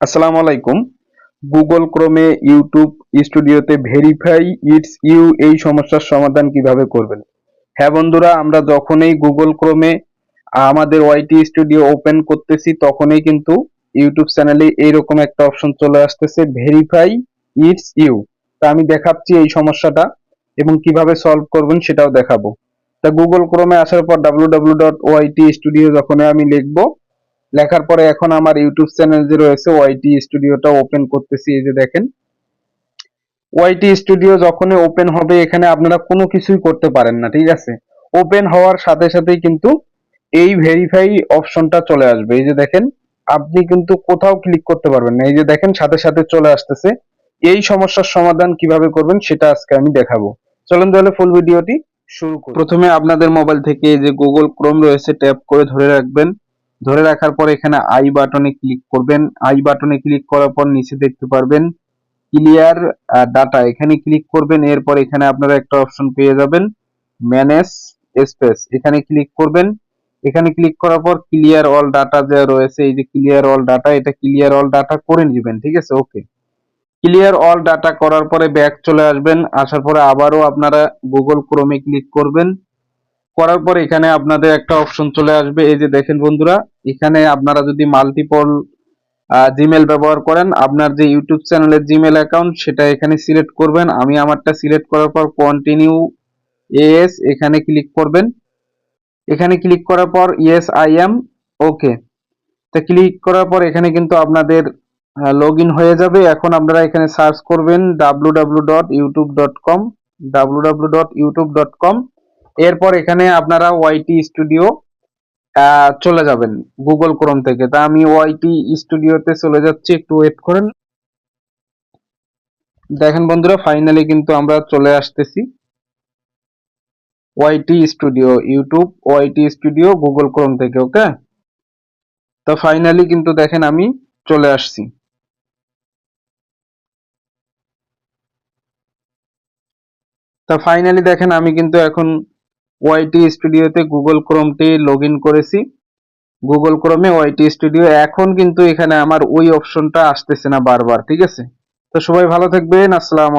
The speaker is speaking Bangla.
আসসালামু আলাইকুম। গুগল ক্রোমে ইউটিউব স্টুডিওতে ভেরিফাই ইটস ইউ এই সমস্যার সমাধান কীভাবে করবেন? হ্যাঁ বন্ধুরা, আমরা যখনই গুগল ক্রোমে আমাদের ওয়াইটি স্টুডিও ওপেন করতেছি, তখনই কিন্তু ইউটিউব চ্যানেলে এইরকম একটা অপশন চলে আসতেছে, ভেরিফাই ইটস ইউ। তা আমি দেখাচ্ছি এই সমস্যাটা এবং কীভাবে সলভ করবেন সেটাও দেখাবো। তা গুগল ক্রোমে আসার পর ডাব্লিউ ডট ওয়াইটি স্টুডিও যখন আমি লিখব লেখার পরে এখন আমার ইউটিউব চ্যানেল যে রয়েছে ওয়াইটি স্টুডিওটা ওপেন করতেছি, এই যে দেখেন। ওয়াইটি স্টুডিও যখনই ওপেন হবে, এখানে আপনারা কোনো কিছুই করতে পারেন না, ঠিক আছে? ওপেন হওয়ার সাথে সাথেই কিন্তু এই ভেরিফাই অপশনটা চলে আসবে। এই যে দেখেন, আপনি কিন্তু কোথাও ক্লিক করতে পারবেন না। এই যে দেখেন, সাথে সাথে চলে আসতেছে। এই সমস্যার সমাধান কীভাবে করবেন, সেটা আজকে আমি দেখাবো। চলুন তাহলে ফুল ভিডিওটি শুরু করি। প্রথমে আপনাদের মোবাইল থেকে যে গুগল ক্রোম রয়েছে ট্যাপ করে ধরে রাখবেন। ধরে রাখার পর এখানে আই বাটনে ক্লিক করবেন। আই বাটনে ক্লিক করার পর নিচে দেখতে পারবেন ক্লিয়ার ডাটা এখানে ক্লিক করবেন, এরপর এখানে আপনারা একটা অপশন পেয়ে যাবেন ম্যানেজ স্পেস এখানে ক্লিক করবেন। এখানে ক্লিক করার পর ক্লিয়ার অল ডাটা যা রয়েছে, এই যে ক্লিয়ার অল ডাটা এটা ক্লিয়ার অল ডাটা করে নেবেন, ঠিক আছে? ওকে ক্লিয়ার অল ডাটা করার পরে ব্যাক চলে আসবেন। আসার পরে আবারও আপনারা গুগল ক্রোমে ক্লিক করবেন। করার পর এখানে আপনাদের একটা অপশন চলে আসবে। এই যে দেখেন বন্ধুরা, এখানে আপনারা যদি মাল্টিপল জিমেল ব্যবহার করেন, আপনার যে ইউটিউব চ্যানেলের জিমেল অ্যাকাউন্ট সেটা এখানে সিলেক্ট করবেন। আমি আমারটা সিলেক্ট করার পর কন্টিনিউ এস এখানে ক্লিক করবেন। এখানে ক্লিক করার পর ইয়েস আই এম ওকে তা ক্লিক করার পর এখানে কিন্তু আপনাদের লগ হয়ে যাবে। এখন আপনারা এখানে সার্চ করবেন W W dot YouTube dot com W W dot YouTube dot com এরপর এখানে আপনারা ওয়াইটি স্টুডিও চলে যাবেন গুগল ক্রোম থেকে। তা আমি ওয়াইটি স্টুডিওতে চলে যাচ্ছি, একটু ওয়েট করেন। দেখেন বন্ধুরা ফাইনালি কিন্তু আমরা চলে আসতেছি। Y T studio YouTube Y T studio Google Chrome থেকে ওকে তো ফাইনালি কিন্তু দেখেন আমি চলে আসছি। তা ফাইনালি দেখেন আমি কিন্তু এখন ওয়াইটি স্টুডিওতে গুগল ক্রোমটি লগ করেছি। গুগল ক্রোমে ওয়াইটি স্টুডিও এখন কিন্তু এখানে আমার ওই অপশনটা আসতেছে না বারবার, ঠিক আছে? তো সবাই ভালো থাকবেন, আসসালামু